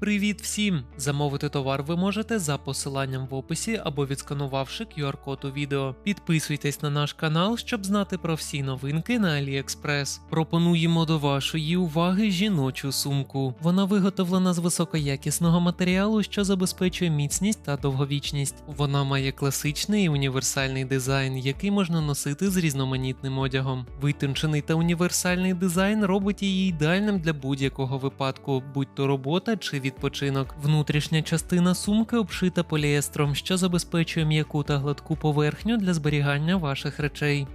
Привіт всім! Замовити товар ви можете за посиланням в описі або відсканувавши QR-код у відео. Підписуйтесь на наш канал, щоб знати про всі новинки на AliExpress. Пропонуємо до вашої уваги жіночу сумку. Вона виготовлена з високоякісного матеріалу, що забезпечує міцність та довговічність. Вона має класичний і універсальний дизайн, який можна носити з різноманітним одягом. Витончений та універсальний дизайн робить її ідеальним для будь-якого випадку, будь то робота чи відпочинок. Внутрішня частина сумки обшита поліестром, що забезпечує м'яку та гладку поверхню для зберігання ваших речей.